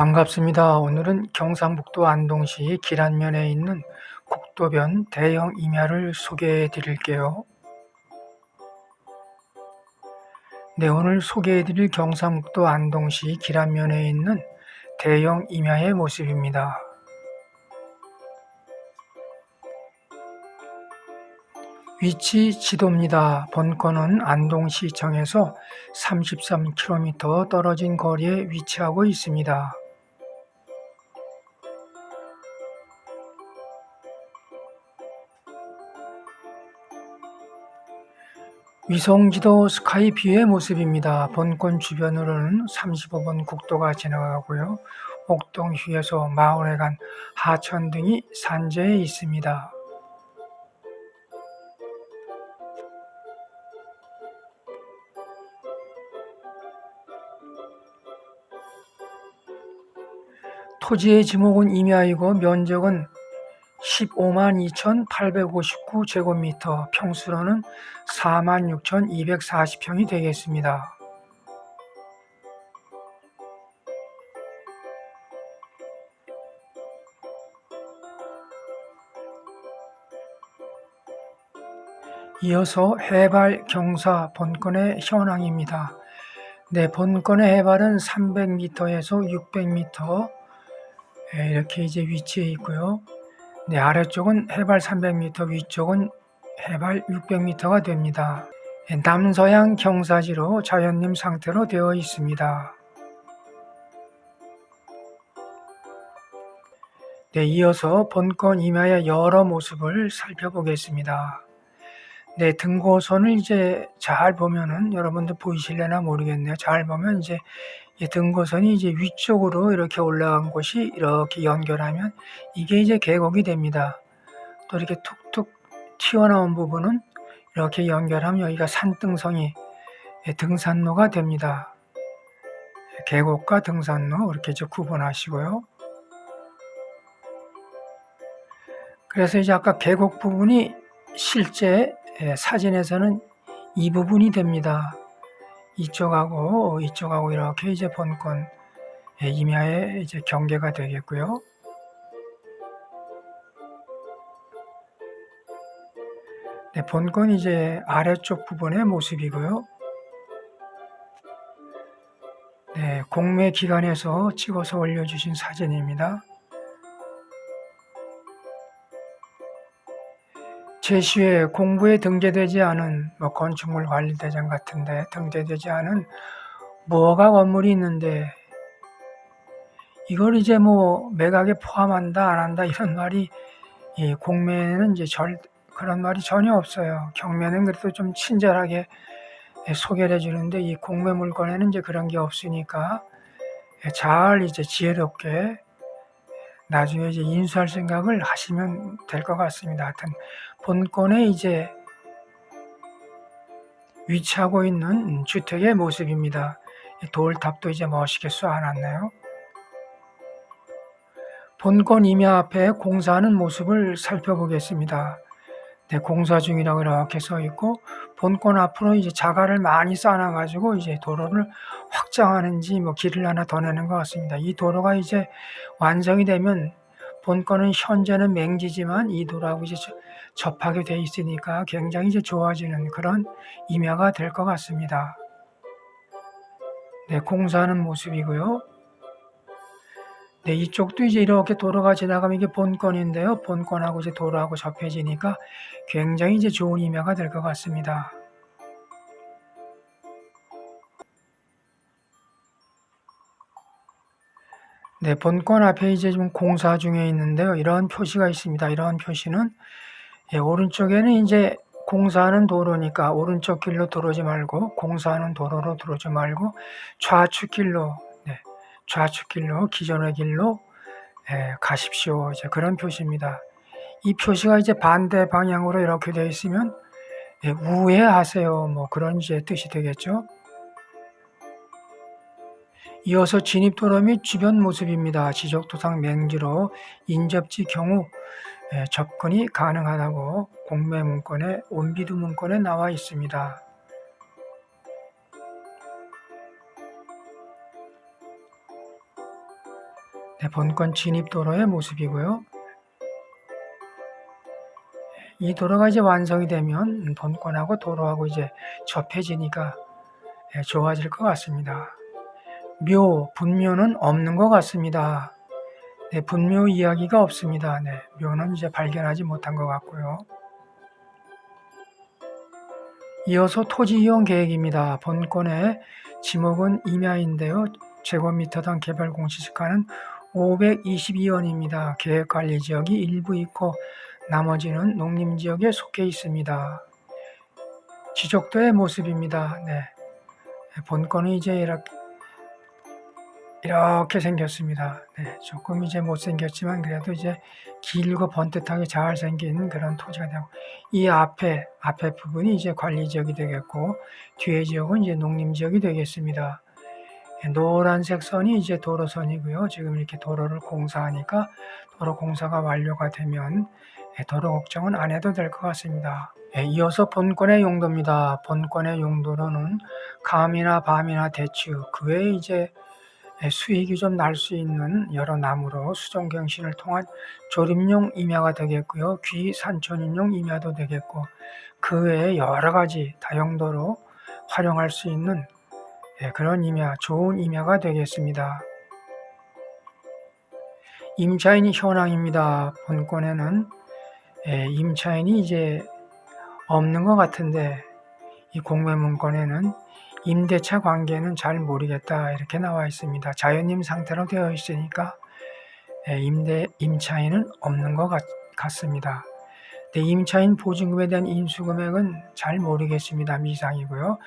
반갑습니다. 오늘은 경상북도 안동시 기란면에 있는 국도변 대형 임야를 소개해 드릴게요. 네, 오늘 소개해 드릴 경상북도 안동시 기란면에 있는 대형 임야의 모습입니다. 위치 지도입니다. 본건은 안동시청에서 33km 떨어진 거리에 위치하고 있습니다. 위성지도 스카이뷰의 모습입니다. 본권 주변으로는 35번 국도가 지나가고요. 옥동 휴게소, 마을회관, 하천 등이 산재해 있습니다. 토지의 지목은 임야이고 면적은 15만 2,859 제곱미터, 평수로는 4만 6,240평이 되겠습니다. 이어서 해발 경사 본건의 현황입니다. 네, 본건의 해발은 300m에서 600m 이렇게 이제 위치해 있고요. 네, 아래쪽은 해발 300m, 위쪽은 해발 600m가 됩니다. 예, 남서양 경사지로 자연림 상태로 되어 있습니다. 네, 이어서 본건 임야의 여러 모습을 살펴보겠습니다. 네, 등고선을 이제 잘 보면은 여러분들 보이실래나 모르겠네요. 잘 보면 이제 이 등고선이 이제 위쪽으로 이렇게 올라간 곳이 이렇게 연결하면 이게 이제 계곡이 됩니다. 또 이렇게 툭툭 튀어나온 부분은 이렇게 연결하면 여기가 산등성이 예, 등산로가 됩니다. 계곡과 등산로 이렇게 이제 구분하시고요. 그래서 이제 아까 계곡 부분이 실제 예, 사진에서는 이 부분이 됩니다. 이쪽하고 이쪽하고 이렇게 이제 본권 예, 임야의 이제 경계가 되겠고요. 네, 본건 이제 아래쪽 부분의 모습이고요. 네, 공매 기관에서 찍어서 올려주신 사진입니다. 제시에 공부에 등재되지 않은 뭐 건축물 관리대장 같은데 등재되지 않은 뭐가 건물이 있는데 이걸 이제 뭐 매각에 포함한다 안 한다 이런 말이 이 공매는 이제 절 그런 말이 전혀 없어요. 경매는 그래도 좀 친절하게 소개를 해주는데 이 공매 물건에는 이제 그런 게 없으니까 잘 이제 지혜롭게 나중에 이제 인수할 생각을 하시면 될 것 같습니다. 하여튼 본권에 이제 위치하고 있는 주택의 모습입니다. 돌탑도 이제 멋있게 쏘아놨네요. 본권 임야 앞에 공사하는 모습을 살펴보겠습니다. 네, 공사 중이라고 이렇게 써 있고 본권 앞으로 이제 자갈을 많이 쌓아 가지고 이제 도로를 확장하는지 뭐 길을 하나 더 내는 것 같습니다. 이 도로가 이제 완성이 되면 본권은 현재는 맹지지만 이 도로하고 이제 접하게 돼 있으니까 굉장히 이제 좋아지는 그런 임야가 될 것 같습니다. 네, 공사하는 모습이고요. 네, 이쪽도 이제 이렇게 도로가 지나가면 이게 본권인데요. 본권하고 이제 도로하고 접해지니까 굉장히 이제 좋은 임야가 될 것 같습니다. 네, 본권 앞에 이제 좀 공사 중에 있는데요. 이런 표시가 있습니다. 이런 표시는 예, 오른쪽에는 이제 공사하는 도로니까 오른쪽 길로 들어오지 말고 공사하는 도로로 들어오지 말고 좌측 길로 좌측 길로 기존의 길로 예, 가십시오. 이제 그런 표시입니다. 이 표시가 이제 반대 방향으로 이렇게 되어 있으면 예, 우회하세요. 뭐 그런 이제 뜻이 되겠죠. 이어서 진입도로 및 주변 모습입니다. 지적도상 맹지로 인접지 경우 예, 접근이 가능하다고 공매 문건에 온비두 문건에 나와 있습니다. 네, 본권 진입도로의 모습이고요. 이 도로가 이제 완성이 되면 본권하고 도로하고 이제 접해지니까 예, 좋아질 것 같습니다. 묘, 분묘는 없는 것 같습니다. 네, 분묘 이야기가 없습니다. 네, 묘는 이제 발견하지 못한 것 같고요. 이어서 토지 이용 계획입니다. 본권의 지목은 임야인데요. 제곱미터당 개발 공시지가는 522원입니다. 계획관리 지역이 일부 있고 나머지는 농림 지역에 속해 있습니다. 지적도의 모습입니다. 네. 본권은 이제 이렇게, 이렇게 생겼습니다. 네. 조금 이제 못생겼지만 그래도 이제 길고 번듯하게 잘 생긴 그런 토지가 되고 이 앞에 앞에 부분이 이제 관리 지역이 되겠고 뒤에 지역은 이제 농림 지역이 되겠습니다. 예, 노란색 선이 이제 도로선이고요. 지금 이렇게 도로를 공사하니까 도로 공사가 완료가 되면 예, 도로 걱정은 안 해도 될 것 같습니다. 예, 이어서 본권의 용도입니다. 본권의 용도로는 감이나 밤이나 대추 그 외에 이제 예, 수익이 좀 날 수 있는 여러 나무로 수종경신을 통한 조림용 임야가 되겠고요. 귀 산촌인용 임야도 되겠고 그 외에 여러 가지 다용도로 활용할 수 있는 예, 그런 임야, 좋은 임야가 되겠습니다. 임차인이 현황입니다. 본권에는 예, 임차인이 이제 없는 것 같은데 이 공매문건에는 임대차 관계는 잘 모르겠다 이렇게 나와 있습니다. 자연임 상태로 되어 있으니까 예, 임대 임차인은 없는 것 같, 같습니다. 네, 임차인 보증금에 대한 인수금액은 잘 모르겠습니다. 미상이고요.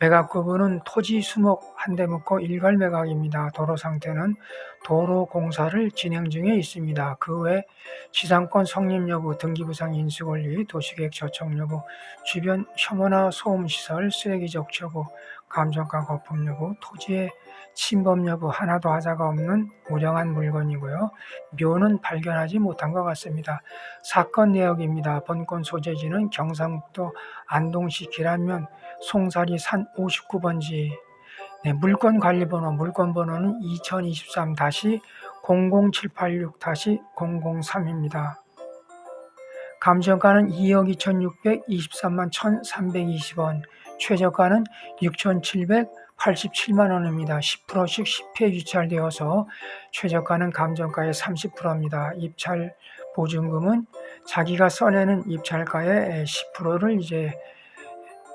매각 구분은 토지 수목 한 대 묶고 일괄 매각입니다. 도로 상태는 도로 공사를 진행 중에 있습니다. 그 외 지상권 성립 여부, 등기부상 인수 권리, 도시계획 저촉 여부, 주변 혐오나 소음 시설, 쓰레기 여부, 감정가 거품 여부, 토지의 침범 여부 하나도 하자가 없는 우량한 물건이고요. 묘는 발견하지 못한 것 같습니다. 사건 내역입니다. 본건 소재지는 경상북도 안동시 기란면 송사리 산 59번지 네, 물건 관리번호 물건 번호는 2023-00786-003입니다. 감정가는 2억 2,623만 1,320원, 최저가는 6,787만 원입니다. 10%씩 10회 유찰되어서 최저가는 감정가의 30%입니다. 입찰 보증금은 자기가 써내는 입찰가의 10%를 이제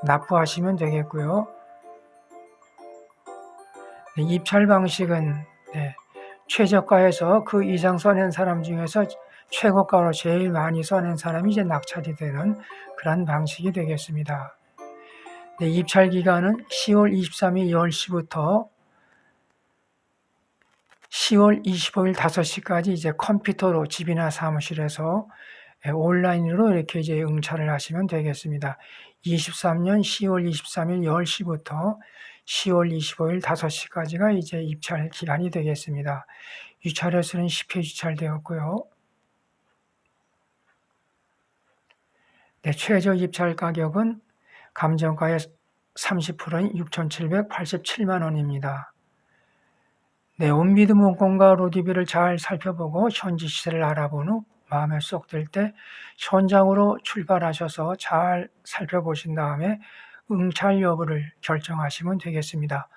납부하시면 되겠고요. 네, 입찰 방식은 네, 최저가에서 그 이상 써낸 사람 중에서 최고가로 제일 많이 써낸 사람이 이제 낙찰이 되는 그런 방식이 되겠습니다. 네, 입찰 기간은 10월 23일 10시부터 10월 25일 5시까지 이제 컴퓨터로 집이나 사무실에서 예, 온라인으로 이렇게 이제 응찰을 하시면 되겠습니다. 23년 10월 23일 10시부터 10월 25일 5시까지가 이제 입찰 기간이 되겠습니다. 유찰료수는 10회 유찰되었고요. 네, 최저 입찰 가격은 감정가의 30%인 6,787만 원입니다. 네, 온비드 문건과 로디비를 잘 살펴보고 현지 시세를 알아본 후 마음에 쏙 들 때 현장으로 출발하셔서 잘 살펴보신 다음에 응찰 여부를 결정하시면 되겠습니다.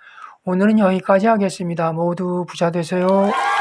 오늘은 여기까지 하겠습니다. 모두 부자 되세요.